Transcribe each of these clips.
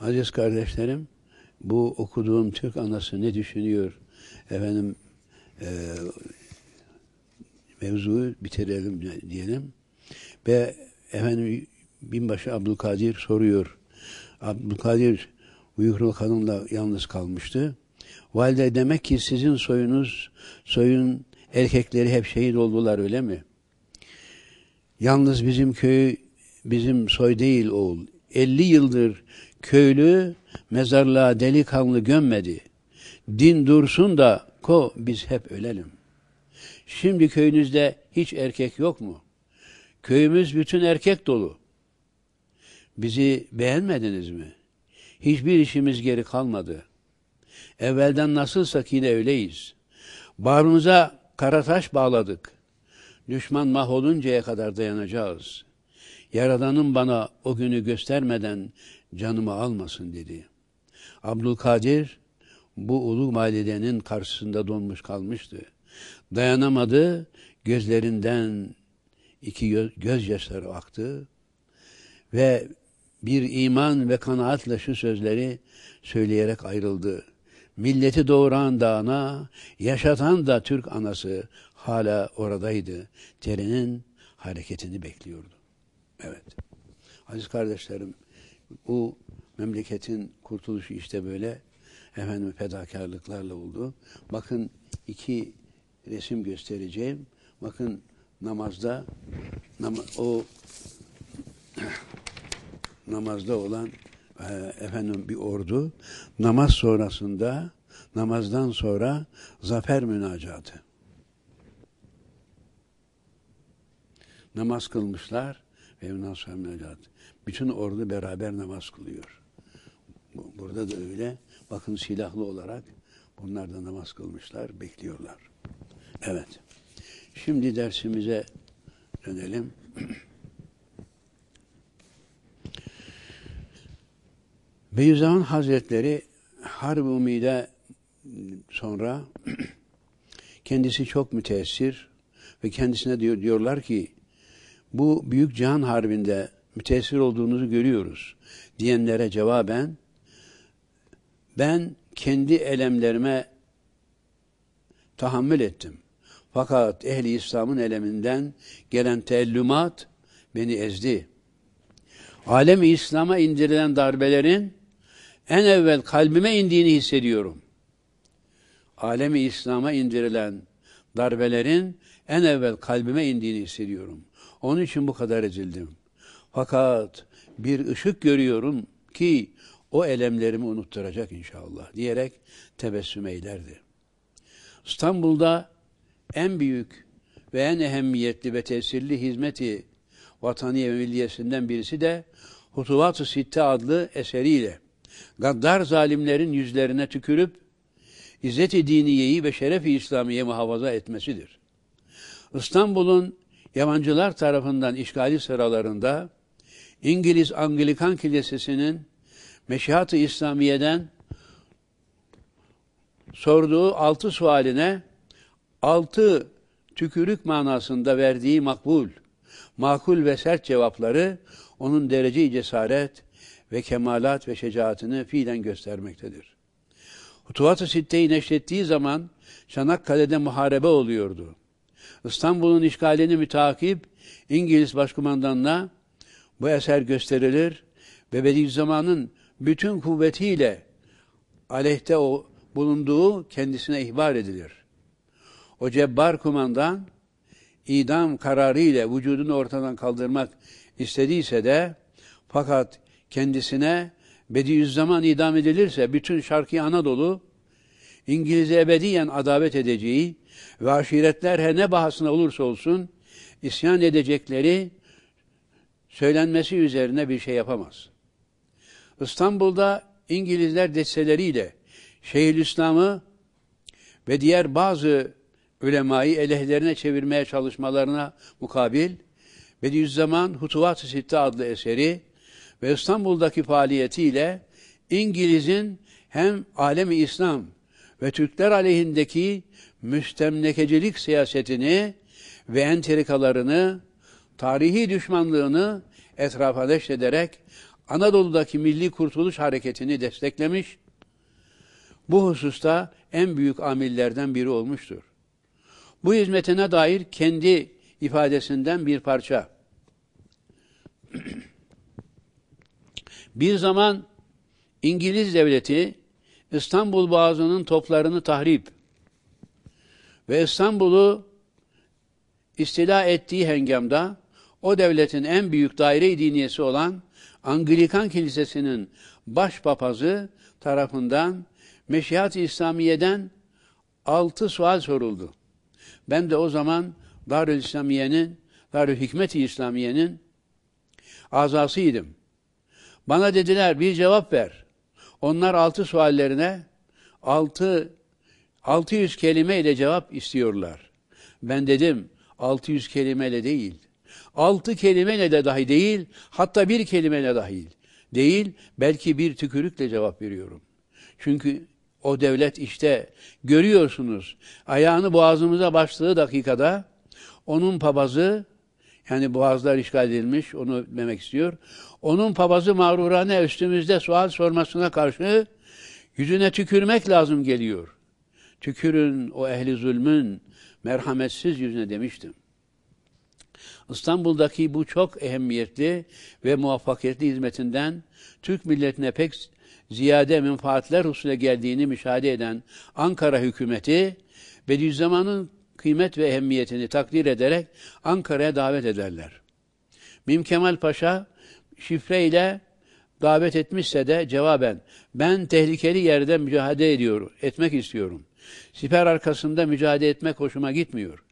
Aziz kardeşlerim, bu okuduğum Türk anası ne düşünüyor? Efendim, e, mevzuyu bitirelim diyelim. Ve efendim binbaşı Abdülkadir soruyor. Abdülkadir uyuklu kadınla yalnız kalmıştı. Valide demek ki sizin soyunuz, soyun erkekleri hep şehit oldular öyle mi? Yalnız bizim köy, bizim soy değil oğul. 50 yıldır köylü mezarlığa delikanlı gömmedi. Din dursun da ko biz hep ölelim. Şimdi köyünüzde hiç erkek yok mu? Köyümüz bütün erkek dolu. Bizi beğenmediniz mi? Hiçbir işimiz geri kalmadı. Evvelden nasılsak yine öyleyiz. Bağrımıza karataş bağladık. Düşman mahvoluncaya kadar dayanacağız. Yaradanım bana o günü göstermeden canımı almasın dedi. Abdülkadir bu ulu validenin karşısında donmuş kalmıştı. Dayanamadı, gözlerinden iki göz, gözyaşları aktı ve bir iman ve kanaatle şu sözleri söyleyerek ayrıldı. Milleti doğuran da ana, yaşatan da Türk anası hala oradaydı. Terinin hareketini bekliyordu. Evet. Aziz kardeşlerim, bu memleketin kurtuluşu işte böyle efendim fedakarlıklarla oldu. Bakın iki resim göstereceğim. Bakın namazda nam o namazda olan e, efendim bir ordu namaz sonrasında namazdan sonra zafer münacatı. Namaz kılmışlar ve ondan sonra münacat. Bütün ordu beraber namaz kılıyor. Burada da öyle. Bakın silahlı olarak bunlar da namaz kılmışlar, bekliyorlar. Evet. Şimdi dersimize dönelim. Beyüzzaman Hazretleri Harb-ı Umide sonra kendisi çok müteessir ve kendisine diyor, diyorlar ki bu büyük cihan harbinde müteessir olduğunuzu görüyoruz diyenlere cevaben ben kendi elemlerime tahammül ettim. Fakat ehli İslam'ın eleminden gelen teellümat beni ezdi. Alemi İslam'a indirilen darbelerin en evvel kalbime indiğini hissediyorum. Alemi İslam'a indirilen darbelerin en evvel kalbime indiğini hissediyorum. Onun için bu kadar ezildim. Fakat bir ışık görüyorum ki o elemlerimi unutturacak inşallah diyerek tebessüm eylerdi. İstanbul'da en büyük ve en ehemmiyetli ve tesirli hizmeti vataniye ve milliyesinden birisi de Hutuvat-ı Sitte adlı eseriyle gaddar zalimlerin yüzlerine tükürüp İzzet-i Diniye'yi ve şeref-i İslamiye muhafaza etmesidir. İstanbul'un yabancılar tarafından işgali sıralarında İngiliz Anglikan Kilisesi'nin Meşihat-ı İslamiye'den sorduğu altı sualine altı tükürük manasında verdiği makbul, makul ve sert cevapları onun derece cesaret ve kemalat ve şecaatini fiilen göstermektedir. Hutuvat-ı Sitte'yi neşrettiği zaman Çanakkale'de muharebe oluyordu. İstanbul'un işgalini mütakip İngiliz başkumandanına bu eser gösterilir ve Bediüzzaman'ın bütün kuvvetiyle aleyhte o bulunduğu kendisine ihbar edilir. O cebbar kumandan idam kararı ile vücudunu ortadan kaldırmak istediyse de fakat kendisine Bediüzzaman idam edilirse bütün Şarkı Anadolu İngiliz'e ebediyen adavet edeceği ve aşiretler her ne bahasına olursa olsun isyan edecekleri söylenmesi üzerine bir şey yapamaz. İstanbul'da İngilizler desteleriyle Şeyhülislam'ı ve diğer bazı ulemayı elehlerine çevirmeye çalışmalarına mukabil Bediüzzaman Hutuvat-ı Sitte adlı eseri ve İstanbul'daki faaliyetiyle İngiliz'in hem alemi İslam ve Türkler aleyhindeki müstemlekecilik siyasetini ve entrikalarını, tarihi düşmanlığını etrafa neşrederek Anadolu'daki Milli Kurtuluş Hareketi'ni desteklemiş. Bu hususta en büyük amillerden biri olmuştur. Bu hizmetine dair kendi ifadesinden bir parça. bir zaman İngiliz devleti İstanbul Boğazı'nın toplarını tahrip ve İstanbul'u istila ettiği hengamda o devletin en büyük daire diniyesi olan Anglikan Kilisesi'nin başpapazı tarafından Meşihat-ı İslamiye'den altı sual soruldu. Ben de o zaman Darül İslamiye'nin, Darül Hikmet-i İslamiye'nin azasıydım. Bana dediler bir cevap ver. Onlar altı suallerine altı 600 kelimeyle cevap istiyorlar. Ben dedim 600 kelimeyle değil. 6 kelimeyle de dahi değil, hatta bir kelimeyle dahil değil, belki bir tükürükle cevap veriyorum. Çünkü o devlet işte görüyorsunuz ayağını boğazımıza başladığı dakikada onun papazı yani boğazlar işgal edilmiş onu demek istiyor. Onun papazı mağrurane üstümüzde sual sormasına karşı yüzüne tükürmek lazım geliyor. Tükürün o ehli zulmün merhametsiz yüzüne demiştim. İstanbul'daki bu çok ehemmiyetli ve muvaffakiyetli hizmetinden Türk milletine pek ziyade menfaatler husule geldiğini müşahede eden Ankara hükümeti Bediüzzaman'ın kıymet ve ehemmiyetini takdir ederek Ankara'ya davet ederler. Mim Kemal Paşa şifreyle davet etmişse de cevaben ben tehlikeli yerde mücadele ediyorum, etmek istiyorum. Siper arkasında mücadele etmek hoşuma gitmiyor.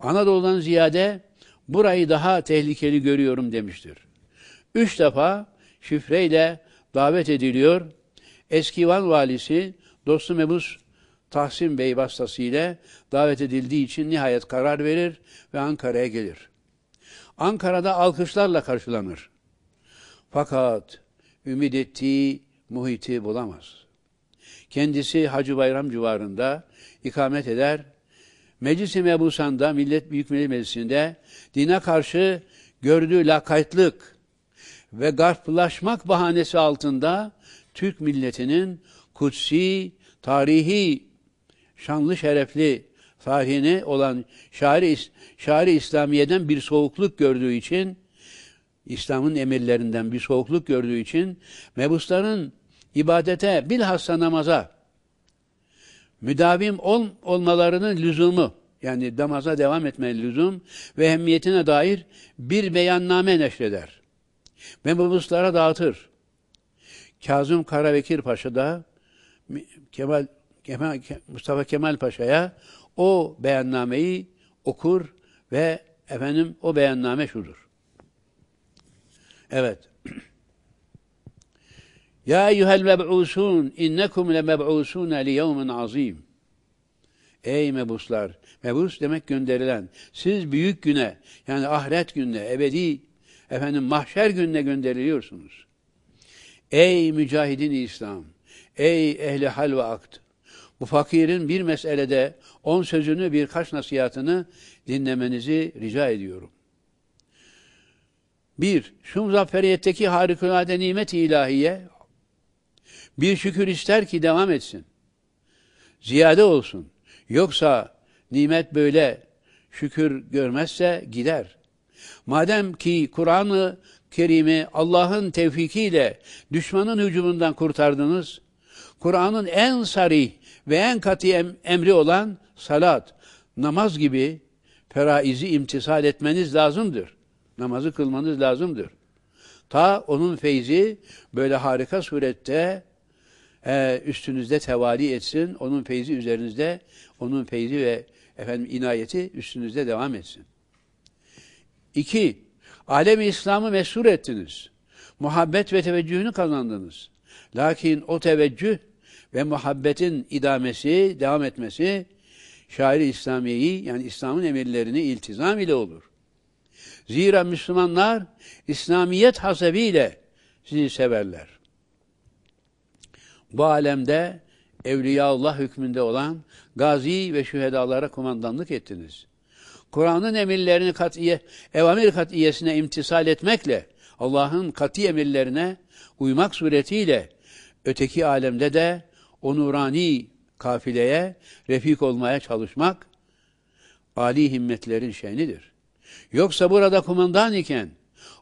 Anadolu'dan ziyade burayı daha tehlikeli görüyorum demiştir. Üç defa şifreyle davet ediliyor. Eski Van valisi dostu Mebus Tahsin Bey vasıtasıyla davet edildiği için nihayet karar verir ve Ankara'ya gelir. Ankara'da alkışlarla karşılanır. Fakat ümit ettiği muhiti bulamaz. Kendisi Hacı Bayram civarında ikamet eder. Meclis-i Mebusan'da, Millet Büyük Millet Meclisi'nde dine karşı gördüğü lakaytlık ve garplaşmak bahanesi altında Türk milletinin kutsi, tarihi, şanlı şerefli tarihine olan şair, şair İslamiye'den bir soğukluk gördüğü için İslam'ın emirlerinden bir soğukluk gördüğü için mebusların ibadete bilhassa namaza müdavim ol, olmalarının lüzumu yani namaza devam etme lüzum ve ehemmiyetine dair bir beyanname neşreder. Ve mebuslara dağıtır. Kazım Karabekir Paşa da Kemal, Kemal, Mustafa Kemal Paşa'ya o beyannameyi okur ve efendim o beyanname şudur. Evet. Ya eyyuhel meb'usun innekum le meb'usun li yevmin azim. Ey mebuslar. Mebus demek gönderilen. Siz büyük güne yani ahiret gününe, ebedi efendim mahşer gününe gönderiliyorsunuz. Ey mücahidin İslam. Ey ehli hal ve akt. Bu fakirin bir meselede on sözünü birkaç nasihatını dinlemenizi rica ediyorum. Bir, şu muzafferiyetteki harikulade nimet ilahiye bir şükür ister ki devam etsin. Ziyade olsun. Yoksa nimet böyle şükür görmezse gider. Madem ki Kur'an-ı Kerim'i Allah'ın tevfikiyle düşmanın hücumundan kurtardınız, Kur'an'ın en sarih ve en katı em emri olan salat, namaz gibi feraizi imtisal etmeniz lazımdır. Namazı kılmanız lazımdır. Ta onun feyzi böyle harika surette e, üstünüzde tevali etsin, onun feyzi üzerinizde, onun feyzi ve efendim inayeti üstünüzde devam etsin. İki, alemi İslam'ı mesur ettiniz. Muhabbet ve teveccühünü kazandınız. Lakin o teveccüh ve muhabbetin idamesi, devam etmesi şair İslamiye'yi yani İslam'ın emirlerini iltizam ile olur. Zira Müslümanlar İslamiyet hasebiyle sizi severler bu alemde Evliyaullah hükmünde olan gazi ve şühedalara kumandanlık ettiniz. Kur'an'ın emirlerini katiye, evamir katiyesine imtisal etmekle Allah'ın kati emirlerine uymak suretiyle öteki alemde de o nurani kafileye refik olmaya çalışmak âli himmetlerin şenidir. Yoksa burada kumandan iken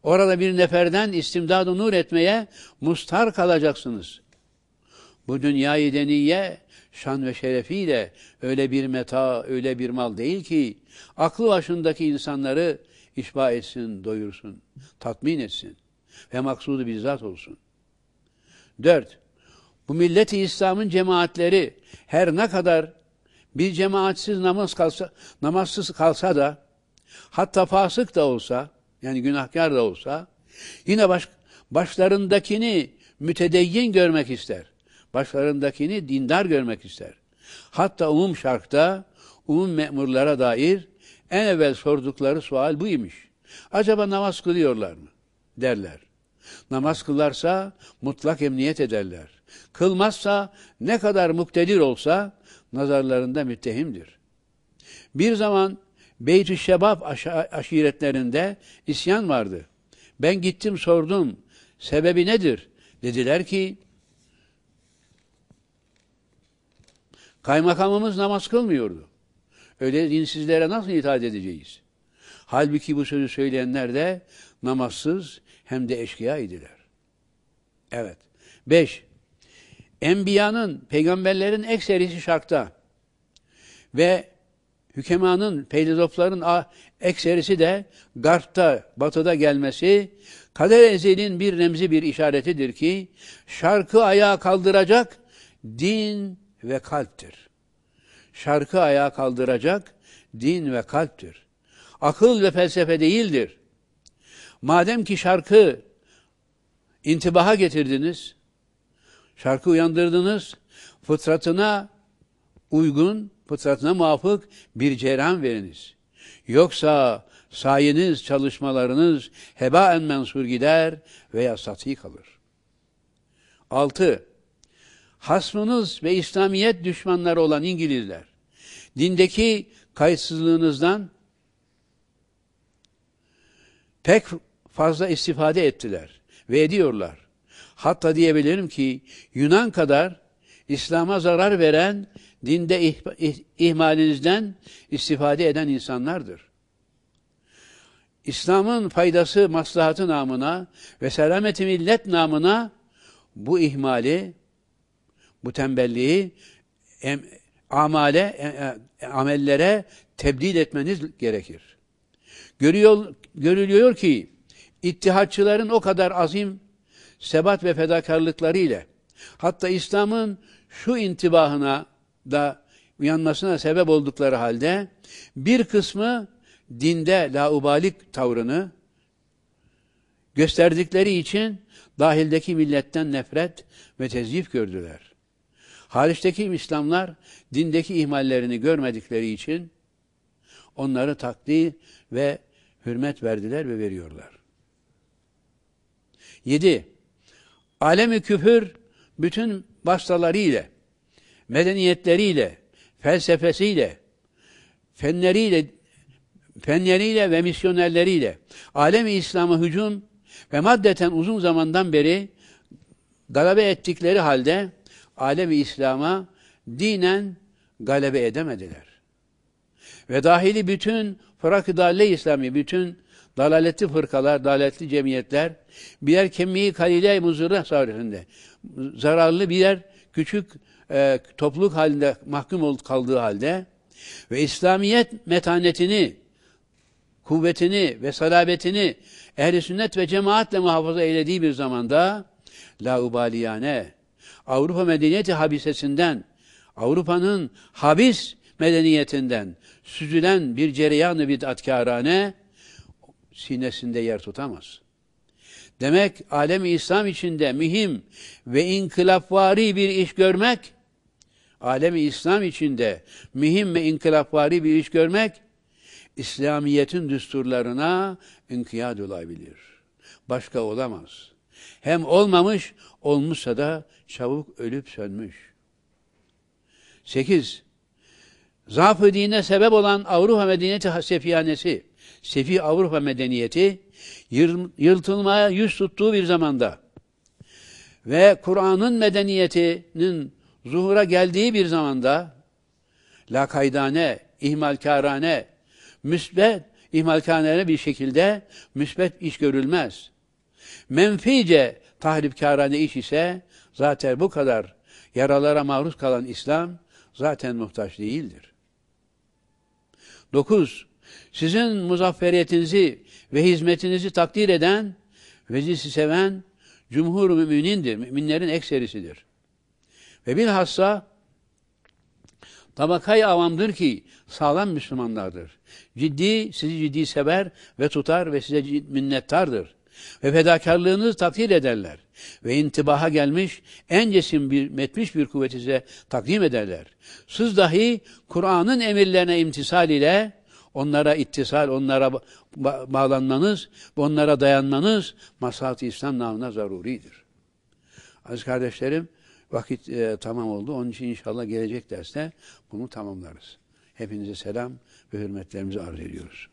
orada bir neferden istimdadı nur etmeye mustar kalacaksınız. Bu dünyayı deniye şan ve şerefiyle öyle bir meta, öyle bir mal değil ki aklı başındaki insanları işba etsin, doyursun, tatmin etsin ve maksudu bizzat olsun. Dört, bu milleti İslam'ın cemaatleri her ne kadar bir cemaatsiz namaz kalsa, namazsız kalsa da hatta fasık da olsa yani günahkar da olsa yine baş, başlarındakini mütedeyyin görmek ister. Başlarındakini dindar görmek ister. Hatta umum şarkta umum memurlara dair en evvel sordukları sual buymuş. Acaba namaz kılıyorlar mı? derler. Namaz kılarsa mutlak emniyet ederler. Kılmazsa ne kadar muktedir olsa nazarlarında müttehimdir. Bir zaman Beyt-i Şebab aşiretlerinde isyan vardı. Ben gittim sordum. Sebebi nedir? Dediler ki kaymakamımız namaz kılmıyordu. Öyle dinsizlere nasıl itaat edeceğiz? Halbuki bu sözü söyleyenler de namazsız hem de eşkıya idiler. Evet. Beş. Enbiyanın, peygamberlerin ekserisi şarkta ve hükemanın, peylizofların ekserisi de garpta, batıda gelmesi kader ezelin bir remzi bir işaretidir ki şarkı ayağa kaldıracak din ve kalptir. Şarkı ayağa kaldıracak din ve kalptir. Akıl ve felsefe değildir. Madem ki şarkı intibaha getirdiniz, şarkı uyandırdınız, fıtratına uygun, fıtratına muvafık bir cereyan veriniz. Yoksa sayeniz, çalışmalarınız hebaen mensur gider veya satı kalır. Altı, hasmınız ve İslamiyet düşmanları olan İngilizler, dindeki kayıtsızlığınızdan pek fazla istifade ettiler ve ediyorlar. Hatta diyebilirim ki Yunan kadar İslam'a zarar veren dinde ih, ih, ihmalinizden istifade eden insanlardır. İslam'ın faydası, maslahatı namına ve selameti millet namına bu ihmali, bu tembelliği em, amale, e, e, amellere tebdil etmeniz gerekir. Görüyor, görülüyor ki ittihatçıların o kadar azim, sebat ve fedakarlıkları ile hatta İslam'ın şu intibahına da uyanmasına sebep oldukları halde bir kısmı dinde laubalik tavrını gösterdikleri için dahildeki milletten nefret ve tezyif gördüler. Hariçteki İslamlar dindeki ihmallerini görmedikleri için onları takdir ve hürmet verdiler ve veriyorlar. 7. Alemi küfür bütün vasıtalarıyla, medeniyetleriyle, felsefesiyle, fenleriyle, fenleriyle ve misyonerleriyle alemi İslam'a hücum ve maddeten uzun zamandan beri galebe ettikleri halde alemi İslam'a dinen galebe edemediler. Ve dahili bütün fırak-ı dalle İslami, bütün dalaletli fırkalar, dalaletli cemiyetler birer kemiği kalile muzırra sarifinde zararlı birer küçük e, topluluk halinde mahkum olup kaldığı halde ve İslamiyet metanetini, kuvvetini ve salabetini ehli sünnet ve cemaatle muhafaza eylediği bir zamanda laubaliyane Avrupa medeniyeti habisesinden Avrupa'nın habis medeniyetinden süzülen bir cereyanı bid'atkârane sinesinde yer tutamaz. Demek alemi İslam içinde mühim ve inkılapvari bir iş görmek, alemi İslam içinde mühim ve inkılapvari bir iş görmek, İslamiyet'in düsturlarına inkiyat olabilir. Başka olamaz. Hem olmamış, olmuşsa da çabuk ölüp sönmüş. 8. Zaaf-ı dine sebep olan Avrupa medeniyeti sefiyanesi, sefi Avrupa medeniyeti yırtılmaya yüz tuttuğu bir zamanda ve Kur'an'ın medeniyetinin zuhura geldiği bir zamanda lakaydane, ihmalkarane, müsbet, ihmalkarane bir şekilde müsbet iş görülmez. Menfice tahripkarane iş ise zaten bu kadar yaralara maruz kalan İslam zaten muhtaç değildir. 9. Sizin muzafferiyetinizi ve hizmetinizi takdir eden ve sizi seven cumhur müminindir. Müminlerin ekserisidir. Ve bilhassa tabakayı avamdır ki sağlam Müslümanlardır. Ciddi, sizi ciddi sever ve tutar ve size minnettardır. Ve fedakarlığınızı takdir ederler. Ve intibaha gelmiş, en cesim bir, metmiş bir kuvveti size takdim ederler. Siz dahi Kur'an'ın emirlerine imtisal ile onlara ittisal, onlara bağlanmanız, onlara dayanmanız maslahat-ı İslam namına zaruridir. Aziz kardeşlerim, vakit e, tamam oldu. Onun için inşallah gelecek derste bunu tamamlarız. Hepinize selam ve hürmetlerimizi arz ediyoruz.